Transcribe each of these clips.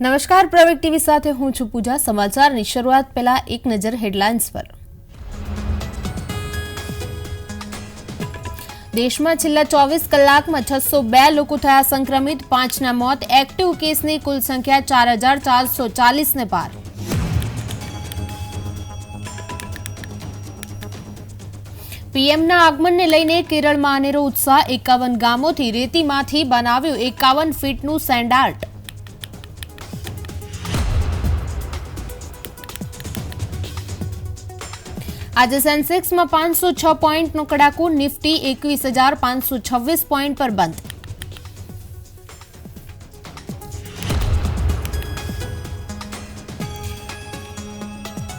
નમસ્કાર પ્રવેગ ટીવી સાથે હું છું પૂજા સમાચારની શરૂઆત પહેલા એક નજર હેડલાઇન્સ પર દેશમાં છેલ્લા ચોવીસ કલાકમાં છસો બે લોકો થયા સંક્રમિત પાંચના મોત એક્ટિવ કેસની કુલ સંખ્યા ચાર હજાર ચારસો ચાલીસને પાર પીએમના આગમનને લઈને કેરળમાં અનેરો ઉત્સાહ એકાવન ગામોથી રેતીમાંથી બનાવ્યું એકાવન ફીટનું સેન્ડ આર્ટ આજે સેન્સેક્સમાં પાંચસો છ પોઈન્ટનો કડાકો, નિફ્ટી એકવીસ હજાર પાંચસો છવ્વીસ પોઈન્ટ પર બંધ.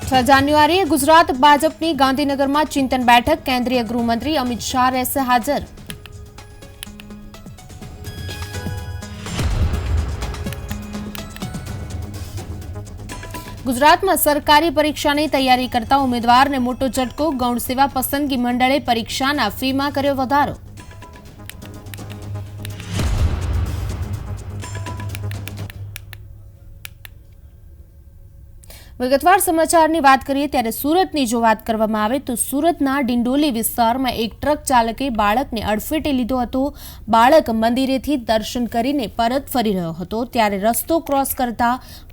છ જાન્યુઆરીએ ગુજરાત ભાજપની ગાંધીનગરમાં ચિંતન બેઠક. કેન્દ્રીય ગૃહમંત્રી અમિત શાહ રહેશે હાજર. ગુજરાતમાં સરકારી પરીક્ષાની તૈયારી કરતા ઉમેદવારને મોટો ઝટકો, ગૌણ સેવા પસંદગી મંડળે પરીક્ષાના ફીમાં કર્યો વધારો. વિગતવાર સમાચારની વાત કરીએ, ત્યારે સુરતની જો વાત કરવામાં આવે, તો સુરતના ડિંડોલી વિસ્તારમાં એક ટ્રક ચાલકે બાળકને અડફેટે લીધો હતો. બાળક મંદિરેથી દર્શન કરીને પરત ફરી રહ્યો હતો. ત્યારે રસ્તો ક્રોસ કરતા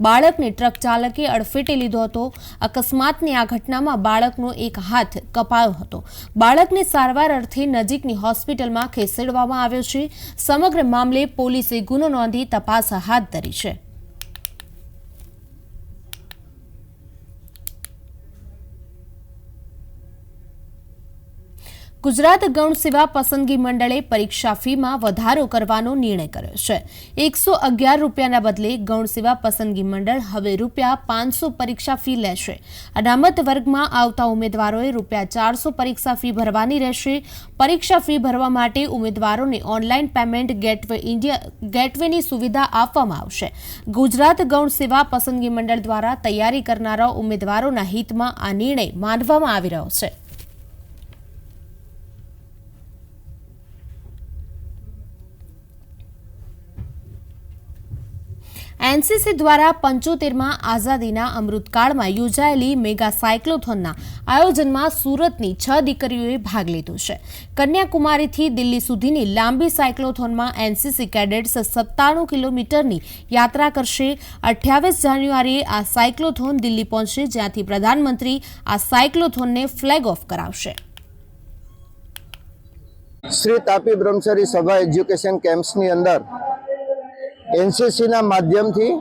બાળકને ટ્રક ચાલકે અડફેટે લીધો હતો. અકસ્માતની આ ઘટનામાં બાળકનો એક હાથ કપાયો હતો. બાળકને સારવાર અર્થે નજીકની હોસ્પિટલમાં ખસેડવામાં આવ્યો છે. સમગ્ર મામલે પોલીસે ગુનો નોંધી તપાસ હાથ ધરી છે. ગુજરાત ગૌણ સેવા પસંદગી મંડળે પરીક્ષા ફીમાં વધારો કરવાનો નિર્ણય કર્યો છે. એકસો અગિયાર રૂપિયાના બદલે ગૌણ સેવા પસંદગી મંડળ હવે રૂપિયા પાંચસો પરીક્ષા ફી લેશે. અનામત વર્ગમાં આવતા ઉમેદવારોએ રૂપિયા ચારસો પરીક્ષા ફી ભરવાની રહેશે. પરીક્ષા ફી ભરવા માટે ઉમેદવારોને ઓનલાઈન પેમેન્ટ ગેટવે ઇન્ડિયા ગેટવેની સુવિધા આપવામાં આવશે. ગુજરાત ગૌણ સેવા પસંદગી મંડળ દ્વારા તૈયારી કરનારા ઉમેદવારોના હિતમાં આ નિર્ણય માનવામાં આવી રહ્યો છે. એનસીસી દ્વારા પંચોતેરમાં આઝાદીના અમૃતકાળમાં યોજાયેલી મેગા સાયક્લોથોનના આયોજનમાં સુરતની છ દીકરીઓએ ભાગ લીધો છે. કન્યાકુમારીથી દિલ્હી સુધીની લાંબી સાયક્લોથોનમાં એનસીસી કેડેટ્સ સત્તાણું કિલોમીટરની યાત્રા કરશે. અઠ્યાવીસ જાન્યુઆરીએ આ સાયક્લોથોન દિલ્હી પહોંચશે, જ્યાંથી પ્રધાનમંત્રી આ સાયક્લોથોનને ફ્લેગ ઓફ કરાવશે. શ્રી તાપી બ્રહ્મચારી સભા એજ્યુકેશન કેમ્પ્સની અંદર એનસીસીના માધ્યમથી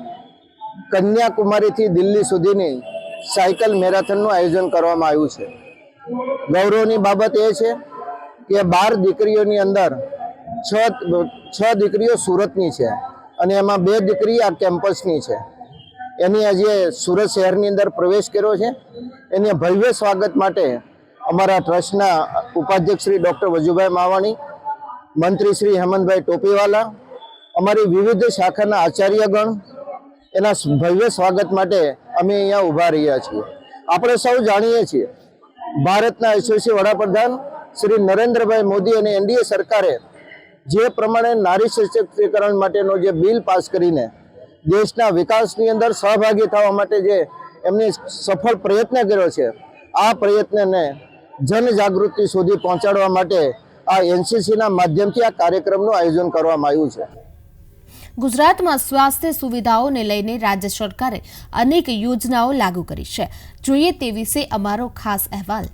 કન્યાકુમારીથી દિલ્હી સુધીની સાયકલ મેરેથોનનું આયોજન કરવામાં આવ્યું છે. ગૌરવની બાબત એ છે કે બાર દીકરીઓની અંદર છ છ દીકરીઓ સુરતની છે અને એમાં બે દીકરી આ કેમ્પસની છે. એની આજે સુરત શહેરની અંદર પ્રવેશ કર્યો છે. એને ભવ્ય સ્વાગત માટે અમારા ટ્રસ્ટના ઉપાધ્યક્ષ શ્રી ડૉક્ટર વજુભાઈ માવાણી, મંત્રી શ્રી હેમંતભાઈ ટોપીવાલા અમારી વિવિધ શાખાના આચાર્યગણ એના ભવ્ય સ્વાગત માટે અમે અહીંયા ઊભા રહ્યા છીએ. આપણે સૌ જાણીએ છીએ, ભારતના યશસ્વી વડાપ્રધાન શ્રી નરેન્દ્રભાઈ મોદી અને એનડીએ સરકારે જે પ્રમાણે નારી સશક્તિકરણ માટેનો જે બિલ પાસ કરીને દેશના વિકાસની અંદર સહભાગી થવા માટે જે એમને સફળ પ્રયત્ન કર્યો છે, આ પ્રયત્નને જનજાગૃતિ સુધી પહોંચાડવા માટે આ એનસીસીના માધ્યમથી આ કાર્યક્રમનું આયોજન કરવામાં આવ્યું છે. ગુજરાતમાં સ્વાસ્થ્ય સુવિધાઓને લઈને રાજ્ય સરકારે અનેક યોજનાઓ લાગુ કરી છે. જોઈએ તે વિશે અમારો ખાસ અહેવાલ.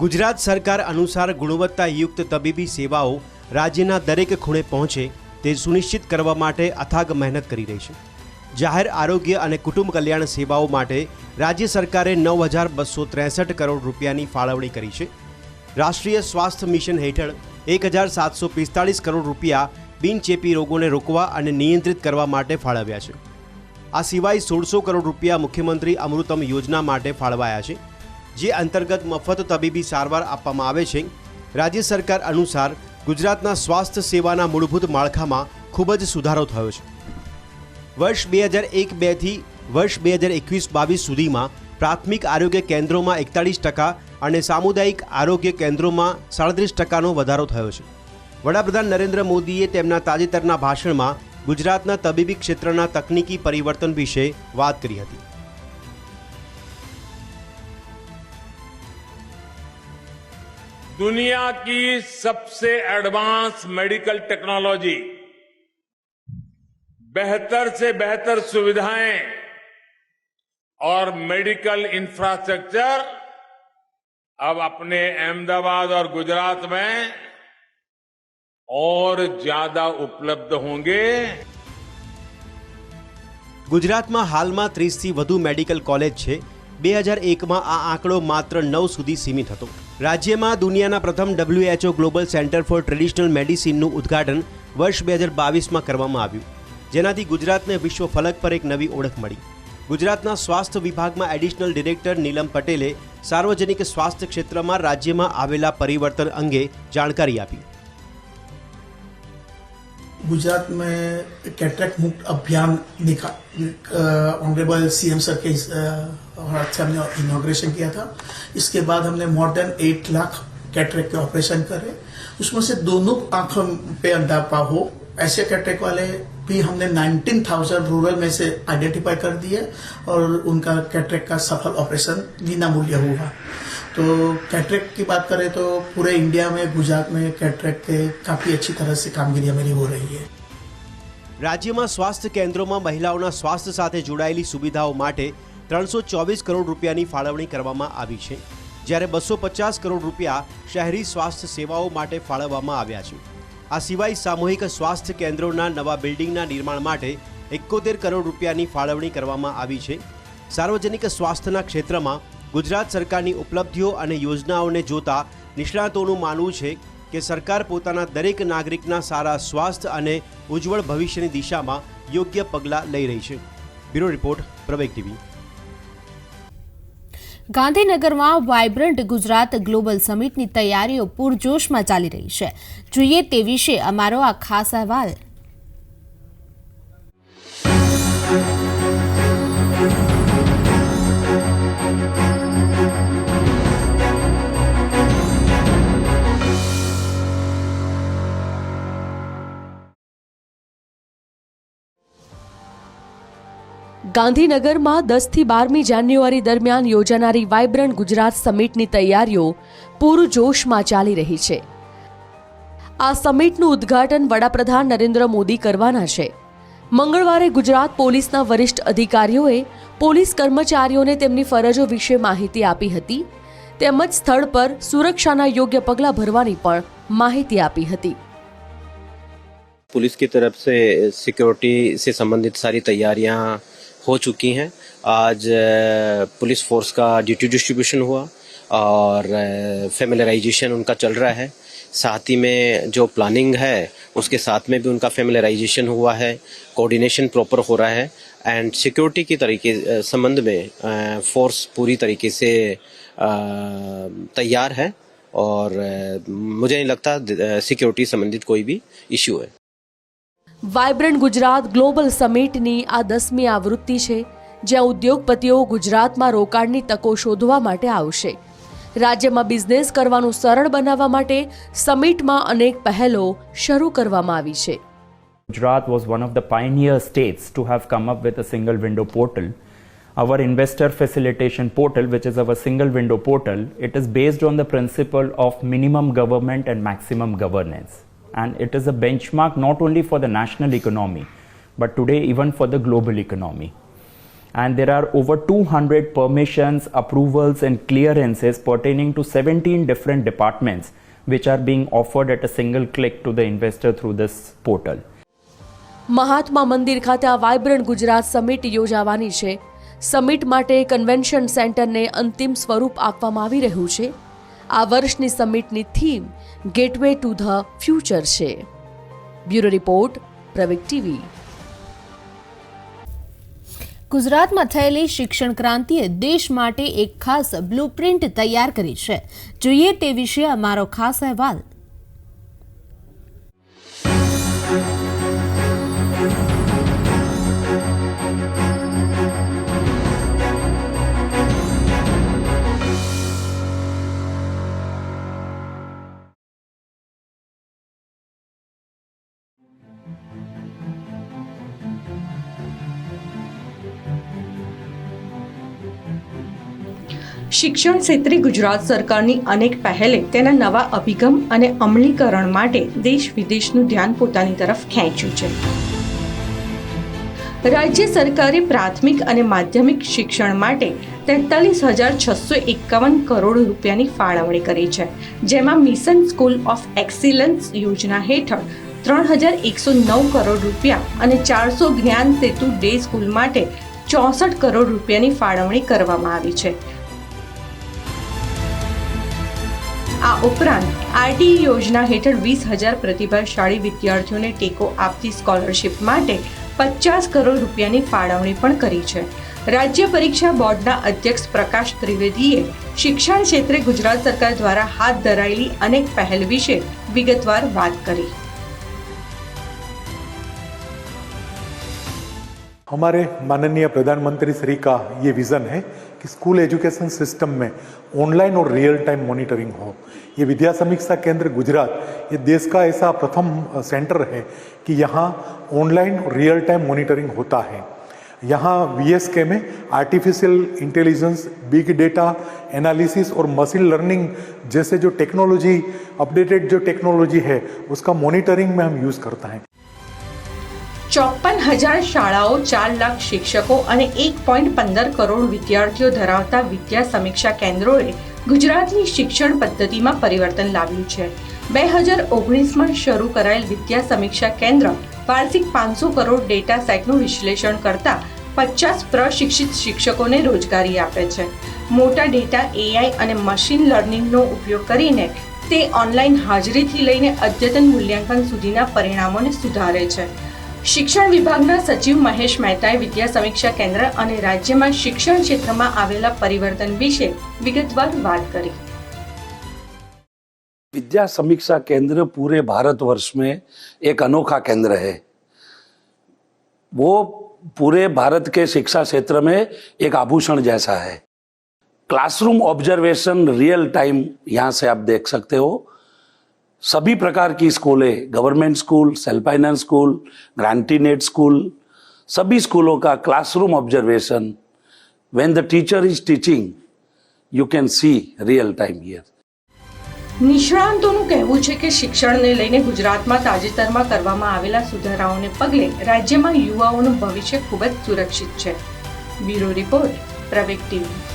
ગુજરાત સરકાર અનુસાર ગુણવત્તાયુક્ત તબીબી સેવાઓ રાજ્યના દરેક ખૂણે પહોંચે તે સુનિશ્ચિત કરવા માટે અથાગ મહેનત કરી રહી છે. જાહેર આરોગ્ય અને કુટુંબ કલ્યાણ સેવાઓ માટે રાજ્ય સરકારે નવ હજાર બસો ત્રેસઠ કરોડ રૂપિયાની ફાળવણી કરી છે. રાષ્ટ્રીય સ્વાસ્થ્ય મિશન હેઠળ એક હજાર સાતસો પિસ્તાળીસ કરોડ રૂપિયા બિનચેપી રોગોને રોકવા અને નિયંત્રિત કરવા માટે ફાળવ્યા છે. આ સિવાય સોળસો કરોડ રૂપિયા મુખ્યમંત્રી અમૃતમ યોજના માટે ફાળવાયા છે. જે અંતર્ગત મફત તબીબી સારવાર આપવામાં આવે છે. રાજ્ય સરકાર અનુસાર ગુજરાતના સ્વાસ્થ્ય સેવાના મૂળભૂત માળખામાં ખૂબ જ સુધારો થયો છે. વર્ષ બે હજાર એક બેથી વર્ષ બે હજાર એકવીસ બાવીસ સુધીમાં પ્રાથમિક આરોગ્ય કેન્દ્રોમાં એકતાળીસ ટકા અને સામુદાયિક આરોગ્ય કેન્દ્રોમાં સાડત્રીસ ટકાનો વધારો થયો છે. વડાપ્રધાન નરેન્દ્ર મોદીએ તેમના તાજેતરના ભાષણમાં ગુજરાતના તબીબી ક્ષેત્રના તકનીકી પરિવર્તન વિશે વાત કરી હતી. दुनिया की सबसे एडवांस मेडिकल टेक्नोलॉजी बेहतर से बेहतर सुविधाएं और मेडिकल इंफ्रास्ट्रक्चर अब अपने अहमदाबाद और गुजरात में और ज्यादा उपलब्ध होंगे ગુજરાતમાં હાલમાં ત્રીસથી વધુ મેડિકલ કોલેજ છે બે હજાર એકમાં આ આંકડો માત્ર નવ સુધી સીમિત હતો. રાજ્યમાં દુનિયાના પ્રથમ WHO global centre for traditional મેડિસિનનું ઉદ્ઘાટન વર્ષ બે હજાર બાવીસમાં કરવામાં આવ્યું, જેનાથી ગુજરાતને વિશ્વ ફલક પર એક નવી ઓળખ મળી. ગુજરાતના સ્વાસ્થ્ય વિભાગમાં એડિશનલ ડિરેક્ટર નીલમ પટેલે સાર્વજનિક સ્વાસ્થ્ય ક્ષેત્રમાં રાજ્યમાં આવેલા પરિવર્તન અંગે જાણકારી આપી. गुजरात में कैटरेक्ट मुक्त अभियान ऑनरेबल सीएम सर के हाथ से हमने इनॉग्रेशन किया था। इसके बाद हमने more than eight lakh cataract के ऑपरेशन करे। उसमें से दोनों आँखों पे अंधापा हो। ऐसे कैटरेक्ट वाले भी हमने 19,000 रूरल में से आइडेंटिफाई कर दिए और उनका कैटरेक्ट का सफल ऑपरेशन विना मूल्य हुआ। तो कैटरेक्ट की बात करें तो पूरे इंडिया में गुजरात में कैटरेक्ट के काफी अच्छी तरह से कामगिरी हमारी हो रही है રાજ્યમાં સ્વાસ્થ્ય કેન્દ્રોમાં મહિલાઓના સ્વાસ્થ્ય સાથે જોડાયેલી સુવિધાઓ માટે ત્રણસો ચોવીસ કરોડ રૂપિયાની ફાળવણી કરવામાં આવી છે જ્યારે બસો પચાસ કરોડ રૂપિયા શહેરી સ્વાસ્થ્ય સેવાઓ માટે ફાળવવામાં આવ્યા છે આ સિવાય સામૂહિક સ્વાસ્થ્ય કેન્દ્રોના નવા બિલ્ડિંગના નિર્માણ માટે એકોતેર કરોડ રૂપિયાની ફાળવણી કરવામાં આવી છે સાર્વજનિક સ્વાસ્થ્યના ક્ષેત્રમાં ગુજરાત સરકારની ઉપલબ્ધિઓ અને યોજનાઓને જોતા નિષ્ણાતોનું માનવું છે કે સરકાર પોતાના દરેક નાગરિકના સારા સ્વાસ્થ્ય અને ઉજ્જવળ ભવિષ્યની દિશામાં યોગ્ય પગલાં લઈ રહી છે. Bureau report, Praveg TV. ગાંધીનગરમાં વાયબ્રન્ટ ગુજરાત ગ્લોબલ સમિટની તૈયારીઓ પૂરજોશમાં ચાલી રહી છે. જોઈએ તે વિશે અમારો આ ખાસ અહેવાલ. ગાંધીનગરમાં દસથી બારમી જાન્યુઆરી દરમિયાન યોજાનારી વાયબ્રન્ટ ગુજરાત સમિટની તૈયારીઓ પૂરજોશમાં ચાલી રહી છે આ સમિટનું ઉદ્ઘાટન વડાપ્રધાન નરેન્દ્ર મોદી કરવાના છે મંગળવારે ગુજરાત પોલીસના વરિષ્ઠ અધિકારીઓએ પોલીસ કર્મચારીઓને તેમની ફરજો વિશે માહિતી આપી હતી તેમજ સ્થળ પર સુરક્ષાના યોગ્ય પગલાં ભરવાની પણ માહિતી આપી હતી पुलिस की तरफ से सिक्योरिटी से संबंधित सारी तैयारियां हो चुकी हैं। आज पुलिस फोर्स का ड्यूटी डिस्ट्रीब्यूशन हुआ और फेमिलराइजेशन उनका चल रहा है। साथ ही में जो प्लानिंग है, उसके साथ में भी उनका फेमिलराइजेशन हुआ है कोऑर्डिनेशन प्रॉपर हो रहा है एंड सिक्योरिटी की तरीके संबंध में फोर्स पूरी तरीके से तैयार है और मुझे नहीं लगता सिक्योरिटी संबंधित कोई भी इश्यू है। વાયબ્રન્ટ ગુજરાત ગ્લોબલ સમિટની આ દસમી આવૃત્તિ છે જ્યાં ઉદ્યોગપતિઓ ગુજરાતમાં રોકાણની તકો શોધવા માટે આવશે રાજ્યમાં બિઝનેસ કરવાનું સરળ બનાવવા માટે સમિટમાં અનેક પહેલો શરૂ કરવામાં આવી છે Gujarat was one of the pioneer states to have come up with a single window portal. Our investor facilitation portal, which is our single window portal, it is based on the principle of minimum government and maximum governance. And it is a benchmark not only for the national economy, but today even for the global economy. And there are over 200 permissions, approvals, and clearances pertaining to 17 different departments, which are being offered at a single click to the investor through this portal. Mahatma Mandir ખાતે આ vibrant Gujarat summit યોજાવાની છે summit માટે convention સેન્ટરને અંતિમ સ્વરૂપ આપવામાં આવી રહ્યું છે આ વર્ષની સમિટની theme gateway to the future છે. Bureau report, Pravik TV. ગુજરાતમાં થયેલી શિક્ષણ ક્રાંતિએ દેશ માટે એક ખાસ બ્લુપ્રિન્ટ તૈયાર કરી છે. જોઈએ તે વિશે અમારો ખાસ અહેવાલ. શિક્ષણ ક્ષેત્રે ગુજરાત સરકારની અનેક પહેલે તેના નવા અભિગમ અને અમલીકરણ માટે દેશ વિદેશનું ધ્યાન પોતાની તરફ ખેંચ્યું છે. રાજ્ય સરકારે પ્રાથમિક અને માધ્યમિક શિક્ષણ માટે તેતાલીસ હજાર છસો એકાવન કરોડ રૂપિયાની ફાળવણી કરી છે, જેમાં મિશન સ્કૂલ ઓફ એક્સિલન્સ યોજના હેઠળ ત્રણ હજાર એકસો નવ કરોડ રૂપિયા અને ચારસો જ્ઞાન સેતુ ડે સ્કૂલ માટે ચોસઠ કરોડ રૂપિયાની ફાળવણી કરવામાં આવી છે. આ ઉપરાંત આરટીઈ યોજના હેઠળ વીસ હજાર પ્રતિભાશાળી વિદ્યાર્થીઓને ટેકો આપતી સ્કોલરશિપ માટે પચાસ કરોડ રૂપિયાની ફાળવણી પણ કરી છે રાજ્ય પરીક્ષા બોર્ડના અધ્યક્ષ પ્રકાશ ત્રિવેદીએ શિક્ષણ ક્ષેત્રે ગુજરાત સરકાર દ્વારા હાથ ધરાયેલી અનેક પહેલ વિશે વિગતવાર વાત કરી हमारे माननीय प्रधानमंत्री श्री का ये विज़न है कि स्कूल एजुकेशन सिस्टम में ऑनलाइन और रियल टाइम मॉनिटरिंग हो ये विद्या समीक्षा केंद्र गुजरात ये देश का ऐसा प्रथम सेंटर है कि यहाँ ऑनलाइन और रियल टाइम मॉनिटरिंग होता है यहाँ वी में artificial intelligence big data analysis और मशीन लर्निंग जैसे जो टेक्नोलॉजी अपडेटेड जो टेक्नोलॉजी है उसका मॉनिटरिंग में हम यूज़ करते हैं ચોપન હજાર શાળાઓ ચાર લાખ શિક્ષકો અને એક પોઈન્ટ પંદર કરોડ વિદ્યાર્થીઓ ધરાવતા વિદ્યા સમીક્ષા કેન્દ્રોએ ગુજરાતની શિક્ષણ પદ્ધતિમાં પરિવર્તન લાવ્યું છે. બે હજાર ઓગણીસમાં શરૂ કરાયેલ વિદ્યા સમીક્ષા કેન્દ્ર વાર્ષિક પાંચસો કરોડ ડેટા સેટનું વિશ્લેષણ કરતા પચાસ પ્રશિક્ષિત શિક્ષકોને રોજગારી આપે છે. મોટા ડેટા એઆઈ અને મશીન લર્નિંગનો ઉપયોગ કરીને તે ઓનલાઈન હાજરીથી લઈને અદ્યતન મૂલ્યાંકન સુધીના પરિણામોને સુધારે છે. શિક્ષણ વિભાગના સચિવ મહેશ મહેતાએ વિદ્યા સમીક્ષા કેન્દ્ર અને રાજ્યમાં શિક્ષણ ક્ષેત્રમાં આવેલા પરિવર્તન વિશે વિગતવાર વાત કરી विद्या समीक्षा केंद्र पूरे भारतवर्ष में एक अनोखा केंद्र है वो पूरे भारत के शिक्षा क्षेत्र में एक आभूषण जैसा है क्लासरूम ऑब्जर्वेशन रियल टाइम यहाँ से आप देख सकते हो सभी प्रकार की स्कूलें government school self finance school ग्रांटीनेट school सभी स्कूलों का classroom observation when the teacher is teaching you can see real time here નિષ્ણાંતોનું કહેવું છે કે શિક્ષણને લઈને ગુજરાતમાં તાજેતરમાં કરવામાં આવેલા સુધારાઓને પગલે રાજ્યમાં યુવાઓનું ભવિષ્ય ખૂબ જ સુરક્ષિત છે બ્યુરો રિપોર્ટ પ્રવેક ટીવી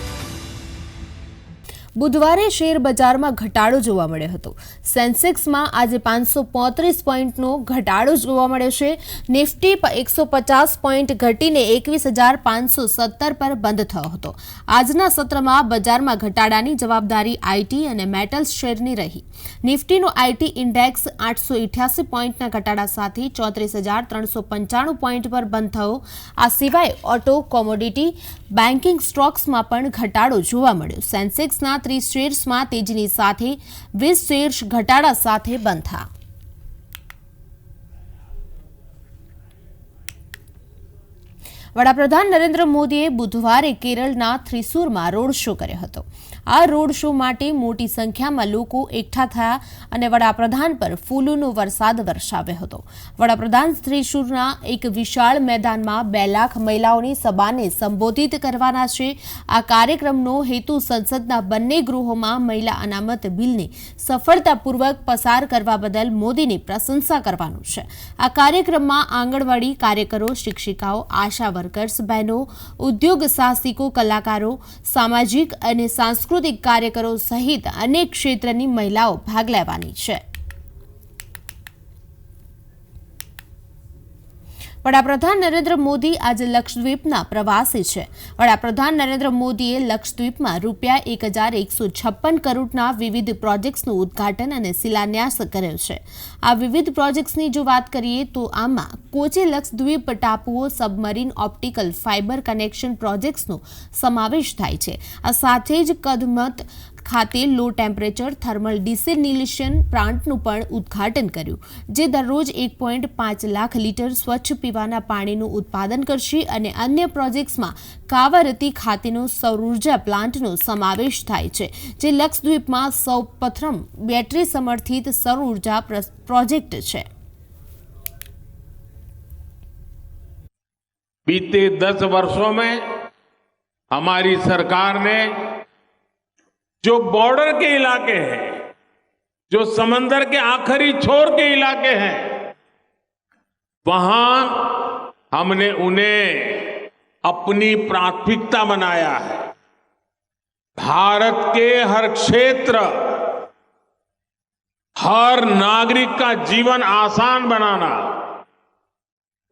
બુધવારે શેર બજારમાં ઘટાડો જોવા મળ્યો હતો. સેન્સેક્સમાં આજે પાંચસો પોત્રીસ પોઈન્ટનો ઘટાડો જોવા મળ્યો છે. નિફ્ટી એકસો પચાસ પોઈન્ટ ઘટીને એકવીસ હજાર પાંચસો સત્તર પર બંધ થયો હતો. આજના સત્રમાં બજારમાં ઘટાડાની જવાબદારી આઈટી અને મેટલ્સ શેરની રહી. નિફ્ટીનો આઈટી ઇન્ડેક્સ આઠસો ઇઠ્યાસી પોઈન્ટના ઘટાડા સાથે ચોત્રીસ હજાર ત્રણસો પંચાણું પોઈન્ટ પર બંધ થયો. આ સિવાય ઓટો, કોમોડિટી, બેન્કિંગ સ્ટોક્સમાં પણ ઘટાડો જોવા મળ્યો. સેન્સેક્સના ત્રીસ શેર્સમાં તેજીની સાથે વીસ શેર્સ ઘટાડા સાથે બંધ થયા વડાપ્રધાન નરેન્દ્ર મોદીએ બુધવારે કેરળના થ્રિસુરમાં રોડ શો કર્યો હતો. આ રોડ શો માટે મોટી સંખ્યામાં લોકો એકઠા થયા અને વડાપ્રધાન પર ફૂલોનો વરસાદ વરસાવ્યો હતો. વડાપ્રધાન ત્રિશુરના એક વિશાળ મેદાનમાં બે લાખ મહિલાઓની સભાને સંબોધિત કરવાના છે. આ કાર્યક્રમનો હેતુ સંસદના બંને ગૃહોમાં મહિલા અનામત બિલને સફળતાપૂર્વક પસાર કરવા બદલ મોદીની પ્રશંસા કરવાનું છે. આ કાર્યક્રમમાં આંગણવાડી કાર્યકરો, શિક્ષિકાઓ, આશા વર્કર્સ, બહેનો ઉદ્યોગ સાહસિકો કલાકારો, સામાજિક અને સાંસ્કૃતિક કાર્યકરો સહિત અનેક ક્ષેત્રની મહિલાઓ ભાગ લેવાની છે. વડાપ્રધાન નરેન્દ્ર મોદી આજે લક્ષદ્વીપના પ્રવાસી છે. વડાપ્રધાન નરેન્દ્ર મોદીએ લક્ષદ્વીપમાં રૂપિયા એક હજાર એકસો છપ્પન કરોડના વિવિધ પ્રોજેક્ટ્સનું ઉદ્ઘાટન અને શિલાન્યાસ કર્યો છે. આ વિવિધ પ્રોજેક્ટ્સની જો વાત કરીએ તો આમાં કોચે લક્ષદ્વીપ ટાપુઓ, સબમરીન ઓપ્ટિકલ ફાઇબર કનેક્શન પ્રોજેક્ટ્સનો સમાવેશ થાય છે. આ સાથે જ કદમત ખાતે લો ટેમ્પરેચર થર્મલ ડિસેનિલેશન પ્લાન્ટનું પણ ઉદ્ઘાટન કર્યું જે દરરોજ એક પોઈન્ટ પાંચ લાખ લીટર સ્વચ્છ પીવાના પાણીનું ઉત્પાદન કરશે અને અન્ય પ્રોજેક્ટ્સમાં કાવારતી ખાતેનો સૌર ઉર્જા પ્લાન્ટનો સમાવેશ થાય છે જે લક્ષદ્વીપમાં સૌ પ્રથમ બેટરી સમર્થિત સૌર ઉર્જા પ્ર- પ્રોજેક્ટ છે बीते दस वर्षों में हमारी सरकार ने जो बॉर्डर के इलाके हैं, जो समंदर के आखिरी छोर के इलाके हैं, वहाँ हमने उन्हें अपनी प्राथमिकता बनाया है। भारत के हर क्षेत्र, हर नागरिक का जीवन आसान बनाना,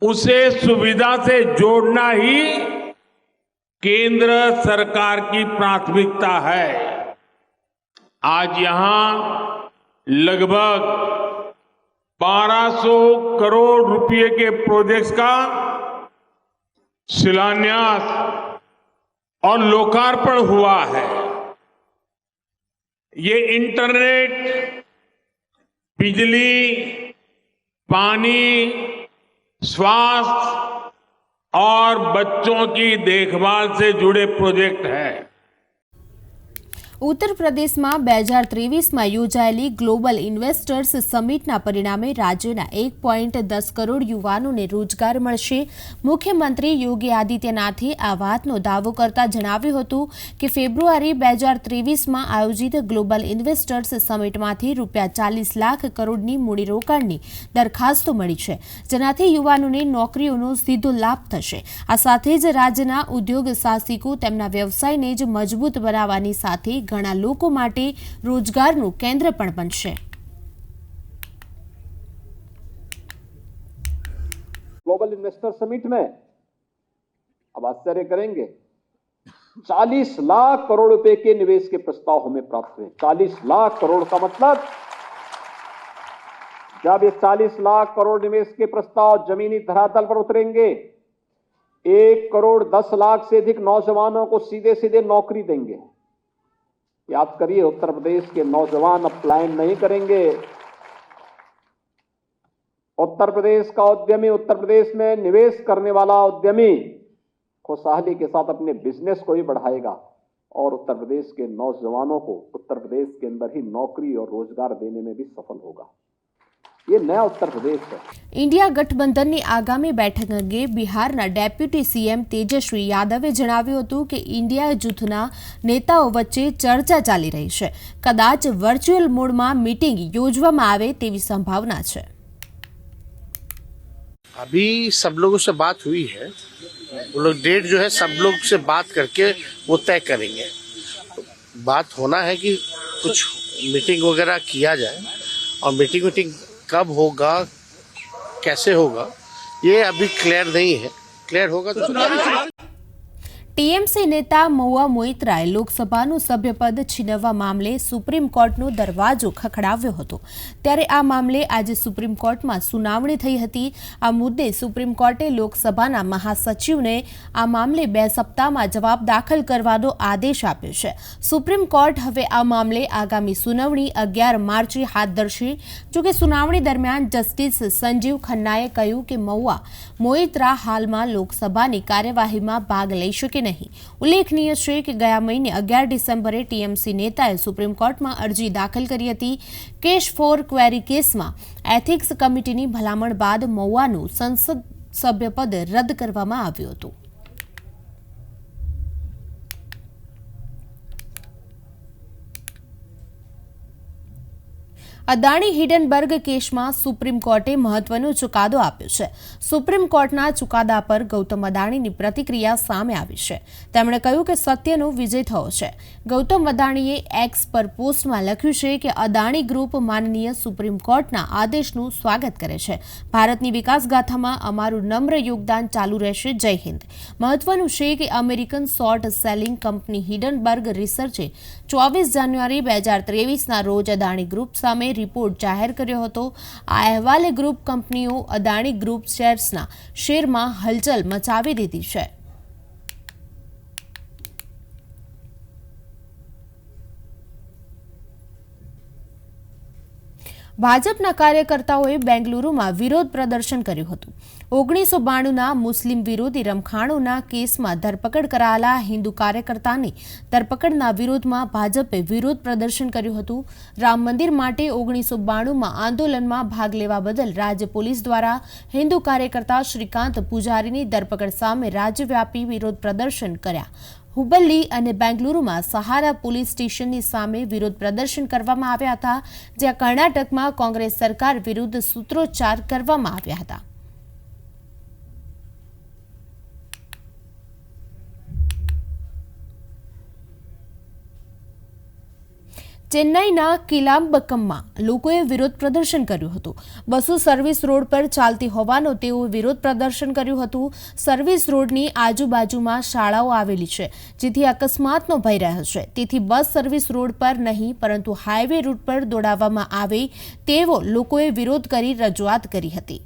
उसे सुविधा से जोड़ना ही केंद्र सरकार की प्राथमिकता है। आज यहाँ लगभग 1200 करोड़ रुपए के प्रोजेक्ट्स का शिलान्यास और लोकार्पण हुआ है। ये इंटरनेट, बिजली, पानी, स्वास्थ्य और बच्चों की देखभाल से जुड़े प्रोजेक्ट हैं। ઉત્તર પ્રદેશમાં બે હજાર ત્રેવીસમાં યોજાયેલી ગ્લોબલ ઇન્વેસ્ટર્સ સમિટના પરિણામે રાજ્યના એક પોઈન્ટ દસ કરોડ યુવાનોને રોજગાર મળશે. મુખ્યમંત્રી યોગી આદિત્યનાથે આ વાતનો દાવો કરતા જણાવ્યું હતું કે ફેબ્રુઆરી બે હજાર ત્રેવીસમાં આયોજિત ગ્લોબલ ઇન્વેસ્ટર્સ સમિટમાંથી રૂપિયા ચાલીસ લાખ કરોડની મૂડીરોકાણની દરખાસ્તો મળી છે, જેનાથી યુવાનોને નોકરીઓનો સીધો લાભ થશે. આ સાથે જ રાજ્યના ઉદ્યોગ સાહસિકો તેમના વ્યવસાયને જ મજબૂત બનાવવાની સાથે ઘણા લોકો માટે રોજગારનું કેન્દ્ર પણ બનશે ग्लोबल इन्वेस्टर समिट में अब आश्चर्य करेंगे 40 लाख करोड़ रुपए के निवेश के प्रस्ताव हमें प्राप्त हुए 40 लाख करोड़ का मतलब जब ये 40 लाख करोड़ निवेश के प्रस्ताव जमीनी धरातल पर उतरेंगे एक करोड़ दस लाख से अधिक नौजवानों को सीधे सीधे नौकरी देंगे याद करिए, उत्तर प्रदेश के नौजवान अब प्लान नहीं करेंगे। उत्तर प्रदेश का उद्यमी, उत्तर प्रदेश में निवेश करने वाला उद्यमी खुशहाली के साथ अपने बिज़नेस को भी बढ़ाएगा और उत्तर प्रदेश के नौजवानों को उत्तर प्रदेश के अंदर ही नौकरी और रोज़गार देने में भी सफल होगा। ये नया उत्तर प्रदेश है ઇન્ડિયા ગઠબંધનની આગામી બેઠક અંગે બિહારના ડેપ્યુટી સીએમ તેજસ્વી યાદવે જણાવ્યું હતું કે ઇન્ડિયા જૂથના નેતાઓ વચ્ચે ચર્ચા ચાલી રહી છે કદાચ વર્ચ્યુઅલ મોડમાં મીટિંગ યોજવામાં આવે તેવી સંભાવના છે अभी सब लोगों से बात हुई है वो लोग डेट जो है सब लोग से बात करके वो तय करेंगे तो बात होना है कि कुछ मीटिंग वगैरह किया जाए और मीटिंग वीटिंग कब होगा कैसे होगा ये अभी क्लियर नहीं है क्लियर होगा तो ટીએમસી નેતા મહુઆ મોઇત્રાએ લોકસભાનું સભ્યપદ છીનવવા મામલે સુપ્રીમ કોર્ટનો દરવાજો ખખડાવ્યો હતો. ત્યારે આ મામલે આજે સુપ્રીમ કોર્ટમાં સુનાવણી થઈ હતી. આ મુદ્દે સુપ્રીમ કોર્ટે લોકસભાના મહાસચિવને આ મામલે બે સપ્તાહમાં જવાબ દાખલ કરવાનો આદેશ આપ્યો છે. સુપ્રીમ કોર્ટ હવે આ મામલે આગામી સુનાવણી અગિયાર માર્ચે હાથ ધરશે. જોકે સુનાવણી દરમિયાન જસ્ટિસ સંજીવ ખન્નાએ કહ્યું કે મહુઆ મોઇત્રા હાલમાં લોકસભાની કાર્યવાહીમાં ભાગ લઈ શકે નહીં. ઉલ્લેખનીય છે કે ગયા મહિને અગિયાર ડિસેમ્બરે ટીએમસી નેતાએ સુપ્રીમ કોર્ટમાં અરજી દાખલ કરી હતી. કેશ ફોર ક્વેરી કેસમાં એથિક્સ કમિટીની ભલામણ બાદ મૌવાનું સંસદ સભ્યપદ રદ કરવામાં આવ્યું હતું. અદાણી હિડનબર્ગ કેસમાં સુપ્રીમ કોર્ટે મહત્વનો ચુકાદો આપ્યો છે. સુપ્રીમ કોર્ટના ચુકાદા પર ગૌતમ અદાણીની પ્રતિક્રિયા સામે આવી છે. તેમણે કહ્યું કે સત્યનો વિજય થયો છે. ગૌતમ અદાણીએ એક્સ પર પોસ્ટમાં લખ્યું છે કે અદાણી ગ્રુપ માનનીય સુપ્રીમ કોર્ટના આદેશનું સ્વાગત કરે છે. ભારતની વિકાસગાથામાં અમારું નમ્ર યોગદાન ચાલુ રહેશે. જય હિન્દ. મહત્વનું છે કે American short selling company Hindenburg રિસર્ચે ચોવીસ જાન્યુઆરી બે હજાર ત્રેવીસના રોજ અદાણી ગ્રુપ સામે રિપોર્ટ જાહેર કર્યો હતો. આ અહેવાલે ગ્રુપ કંપનીઓ અદાણી ગ્રુપ શેર્સના શેરમાં હલચલ મચાવી દીધી છે. ભાજપના કાર્યકર્તાઓએ બેંગલુરુમાં વિરોધ પ્રદર્શન કર્યું હતું. ઓગણીસો બાણુંના મુસ્લિમ વિરોધી રમખાણોના કેસમાં ધરપકડ કરાયેલા હિન્દુ કાર્યકર્તાની ધરપકડના વિરોધમાં ભાજપે વિરોધ પ્રદર્શન કર્યું હતું. રામ મંદિર માટે ઓગણીસો બાણુંમાં આંદોલનમાં ભાગ લેવા બદલ રાજ્ય પોલીસ દ્વારા હિન્દુ કાર્યકર્તા શ્રીકાંત પૂજારીની ધરપકડ સામે રાજ્યવ્યાપી વિરોધ પ્રદર્શન કર્યા. હુબલ્લી અને બેંગલુરુમાં સહારા પોલીસ સ્ટેશનની સામે વિરોધ પ્રદર્શન કરવામાં આવ્યા હતા, જ્યાં કર્ણાટકમાં કોંગ્રેસ સરકાર વિરુદ્ધ સૂત્રોચ્ચાર કરવામાં આવ્યા હતા. ચેન્નાઈના કિલામ્બકમમાં લોકોએ વિરોધ પ્રદર્શન કર્યું હતું. બસો સર્વિસ રોડ પર ચાલતી હોવાનો તેઓ વિરોધ પ્રદર્શન કર્યું હતું. સર્વિસ રોડની આજુબાજુમાં શાળાઓ આવેલી છે, જેથી અકસ્માતનો ભય રહ્યો છે. તેથી બસ સર્વિસ રોડ પર નહીં, પરંતુ હાઈવે રૂટ પર દોડાવવામાં આવે તેવો લોકોએ વિરોધ કરી રજૂઆત કરી હતી.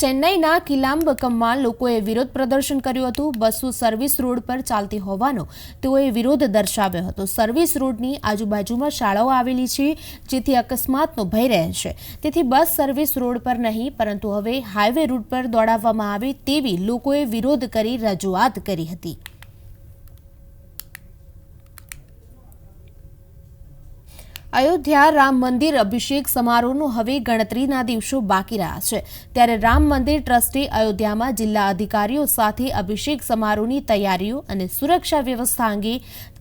ચેન્નાઈના કિલામ્બકમમાં લોકોએ વિરોધ પ્રદર્શન કર્યું હતું. બસો સર્વિસ રોડ પર ચાલતી હોવાનો તેઓએ વિરોધ દર્શાવ્યો હતો. સર્વિસ રોડની આજુબાજુમાં શાળાઓ આવેલી છે, જેથી અકસ્માતનો ભય રહે છે. તેથી બસ સર્વિસ રોડ પર નહીં, પરંતુ હવે હાઈવે રૂટ પર દોડાવવામાં આવે તેવી લોકોએ વિરોધ કરી રજૂઆત કરી હતી. અયોધ્યા રામ મંદિર અભિષેક સમારોહનું હવે ગણતરીના દિવસો બાકી રહ્યા છે. ત્યારે રામ મંદિર ટ્રસ્ટે અયોધ્યામાં જિલ્લા અધિકારીઓ સાથે અભિષેક સમારોહની તૈયારીઓ અને સુરક્ષા વ્યવસ્થા અંગે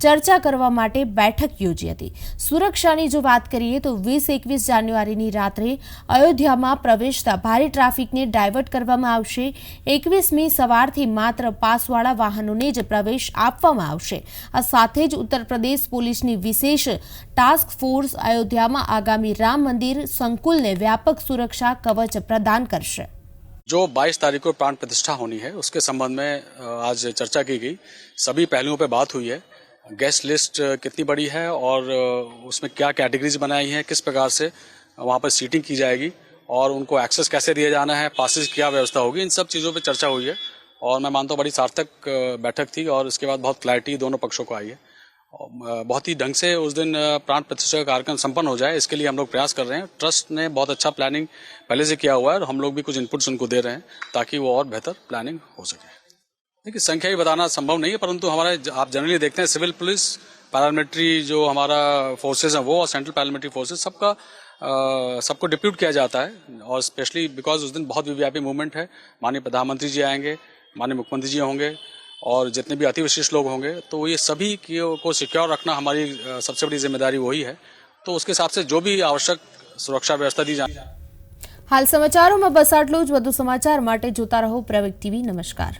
ચર્ચા કરવા માટે બેઠક યોજી હતી. સુરક્ષાની જો વાત કરીએ તો વીસ એકવીસ જાન્યુઆરીની રાત્રે અયોધ્યામાં પ્રવેશતા ભારે ટ્રાફિકને ડાયવર્ટ કરવામાં આવશે. એકવીસમી સવારથી માત્ર પાસવાળા વાહનોને જ પ્રવેશ આપવામાં આવશે. આ સાથે જ ઉત્તર પ્રદેશ પોલીસની વિશેષ ટાસ્ક ફોર્સ અયોધ્યામાં આગામી રામ મંદિર સંકુલને વ્યાપક સુરક્ષા કવચ પ્રદાન કરશે. जो 22 तारीख को प्राण प्रतिष्ठा होनी है उसके संबंध में आज चर्चा की गई सभी पहलुओं पर बात हुई है गेस्ट लिस्ट कितनी बड़ी है और उसमें क्या कैटेगरीज बनाई हैं, किस प्रकार से वहाँ पर सीटिंग की जाएगी और उनको एक्सेस कैसे दिया जाना है पासिस क्या व्यवस्था होगी, इन सब चीज़ों पर चर्चा हुई है और मैं मानता हूँ बड़ी सार्थक बैठक थी और इसके बाद बहुत क्लैरिटी दोनों पक्षों को आई है। बहुत ही ढंग से उस दिन प्राण प्रतिष्ठा कार्यक्रम संपन्न हो जाए, इसके लिए हम लोग प्रयास कर रहे हैं। ट्रस्ट ने बहुत अच्छा प्लानिंग पहले से किया हुआ है और हम लोग भी कुछ इनपुट्स उनको दे रहे हैं ताकि वो और बेहतर प्लानिंग हो सके। देखिए संख्या ही बताना संभव नहीं है परंतु हमारे आप जनरली देखते हैं सिविल पुलिस पैरामिलिट्री जो हमारा फोर्सेज हैं वो और सेंट्रल पैरामिलिट्री फोर्सेज सबका अ, सबको डिप्यूट किया जाता है और स्पेशली बिकॉज उस दिन बहुत व्यापी मूवमेंट है माननीय प्रधानमंत्री जी आएंगे माननीय मुख्यमंत्री जी होंगे और जितने भी अति विशिष्ट लोग होंगे तो ये सभी की- को सिक्योर रखना हमारी अ, सबसे बड़ी जिम्मेदारी वही है तो उसके हिसाब से जो भी आवश्यक सुरक्षा व्यवस्था दी जाए હાલ સમાચારોમાં બસ આટલું જ વધુ સમાચાર માટે જોતા રહો પ્રવેગ ટીવી નમસ્કાર